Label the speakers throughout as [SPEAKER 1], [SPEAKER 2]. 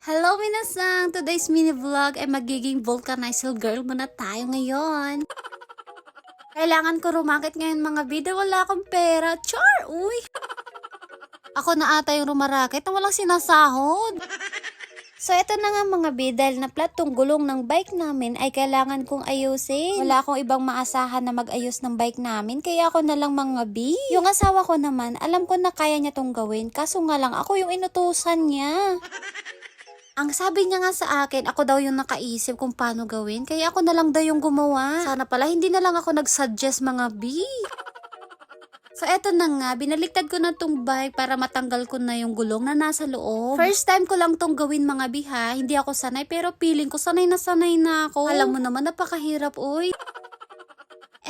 [SPEAKER 1] Hello minasang! Today's mini vlog ay magiging vulcanizer girl muna tayo ngayon. Kailangan ko rumakit ngayon mga bida. Wala akong pera. Char! Uy! Ako na ata yung rumarakit na walang sinasahod. So, ito na nga mga bidal na plat tong gulong ng bike namin ay kailangan kong ayusin. Wala akong ibang maasahan na mag-ayos ng bike namin, kaya ako na lang mga B. Yung asawa ko naman, alam ko na kaya niya tong gawin, kaso nga lang ako yung inutusan niya. Ang sabi niya nga sa akin, ako daw yung nakaisip kung paano gawin, kaya ako na lang daw yung gumawa. Sana pala hindi na lang ako nag-suggest mga B. So eto na nga, binaliktad ko na tong bike para matanggal ko na yung gulong na nasa loob. First time ko lang tong gawin mga biha, hindi ako sanay pero feeling ko sanay na sanay na ako. Alam mo naman napakahirap uy.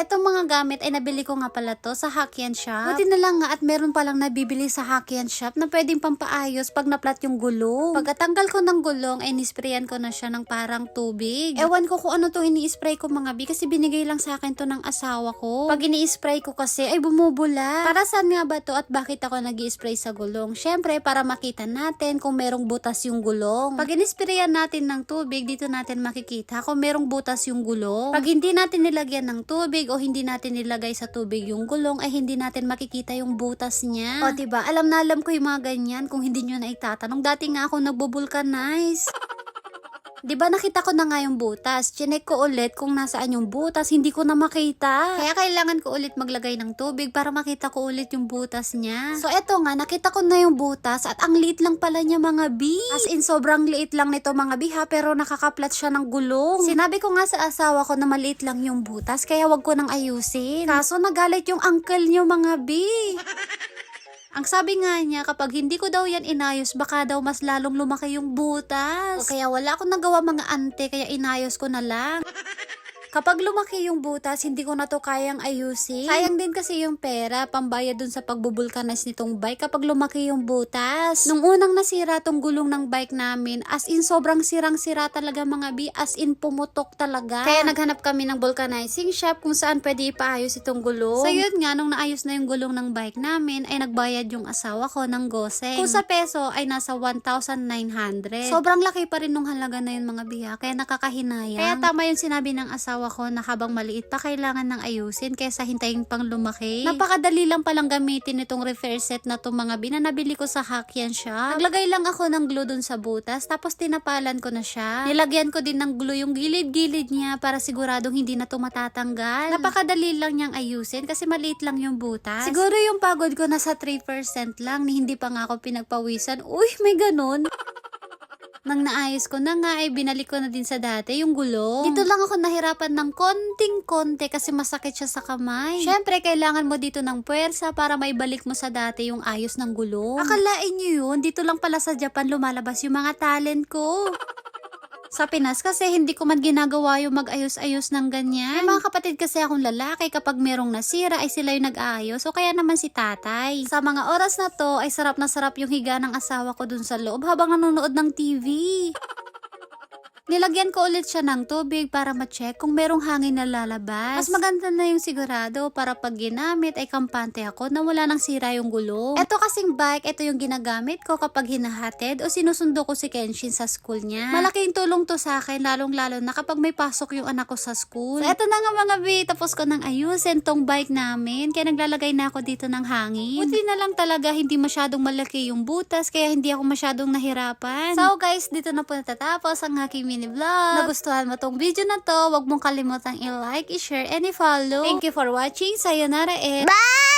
[SPEAKER 1] Etong mga gamit ay nabili ko nga pala to sa Hakian Shop. Buti na lang nga at meron palang nabibili sa Hakian Shop na pwedeng pampaayos pag naplat yung gulong. Pagkatanggal ko ng gulong ay nisprayan ko na siya ng parang tubig. Ewan ko kung ano to ini-spray ko mga bi kasi binigay lang sa akin to ng asawa ko. Pag ini-spray ko kasi ay bumubula. Para saan nga ba to at bakit ako nag spray sa gulong? Syempre para makita natin kung merong butas yung gulong. Pag inisprayan natin ng tubig, dito natin makikita kung merong butas yung gulong. Pag hindi natin nilagyan ng tubig o hindi natin nilagay sa tubig yung gulong ay hindi natin makikita yung butas niya. O diba, alam na alam ko yung mga ganyan kung hindi nyo na itatanong. Dati nga ako nagbubulkanize. Di ba nakita ko na nga yung butas? Chinek ko ulit kung nasaan yung butas, hindi ko na makita. Kaya kailangan ko ulit maglagay ng tubig para makita ko ulit yung butas niya. So eto nga, nakita ko na yung butas at ang liit lang pala niya mga B. As in, sobrang liit lang nito mga B ha, pero nakakaplat siya ng gulong. Sinabi ko nga sa asawa ko na maliit lang yung butas, kaya wag ko nang ayusin. Kaso nagalit yung uncle niyo mga B. Ang sabi nga niya, kapag hindi ko daw yan inayos, baka daw mas lalong lumaki yung butas. O kaya wala akong nagawa mga ante, kaya inayos ko na lang. Kapag lumaki yung butas, hindi ko na to kayang ayusin. Sayang din kasi yung pera, pambayad dun sa pagbubulkanas nitong bike kapag lumaki yung butas. Nung unang nasira tong gulong ng bike namin, as in sobrang sirang-sira talaga mga bi, as in pumutok talaga. Kaya naghanap kami ng vulcanizing shop kung saan pwede ipaayos itong gulong. So yun nga, nung naayos na yung gulong ng bike namin, ay nagbayad yung asawa ko ng goseng. Kung sa peso ay nasa 1,900. Sobrang laki pa rin nung halaga na yun mga biya, kaya nakakahinayang. Kaya tama yung sinabi ng asawa ko na habang maliit pa kailangan ng ayusin kaysa hintayin pang lumaki. Napakadali lang palang gamitin itong repair set na to mga bina nabili ko sa Hakian Shop. Naglagay lang ako ng glue dun sa butas tapos tinapalan ko na siya. Nilagyan ko din ng glue yung gilid-gilid niya para siguradong hindi na to matatanggal. Napakadali lang niyang ayusin kasi maliit lang yung butas. Siguro yung pagod ko nasa 3% lang ni hindi pa nga ako pinagpawisan. Uy, may ganun. Nang naayos ko na nga, ay binalik ko na din sa dati yung gulong. Dito lang ako nahirapan ng konting-konti kasi masakit siya sa kamay. Siyempre, kailangan mo dito ng puwersa para maibalik mo sa dati yung ayos ng gulong. Akalain nyo yun, dito lang pala sa Japan lumalabas yung mga talent ko. Sa Pinas kasi hindi ko man ginagawa yung mag-ayos-ayos ng ganyan. May mga kapatid kasi akong lalaki kapag merong nasira ay sila yung nag-aayos o kaya naman si tatay. Sa mga oras na to ay sarap na sarap yung higa ng asawa ko dun sa loob habang nanonood ng TV. Nilagyan ko ulit siya ng tubig para ma-check kung merong hangin na lalabas. Mas maganda na yung sigurado para pag ginamit ay kampante ako na wala nang sira yung gulong. Ito kasing bike, ito yung ginagamit ko kapag hinahatid o sinusundo ko si Kenshin sa school niya. Malaking tulong to sa akin, lalong-lalo na kapag may pasok yung anak ko sa school. So, ito na nga mga bi, tapos ko nang ayusin tong bike namin. Kaya naglalagay na ako dito ng hangin. Buti na lang talaga hindi masyadong malaki yung butas, kaya hindi ako masyadong nahirapan. So guys, dito na po natatapos ang aking mini vlog. Nagustuhan mo tong video na to, wag mong kalimutang i-like, i-share, and i-follow. Thank you for watching. Sayonara and... Bye!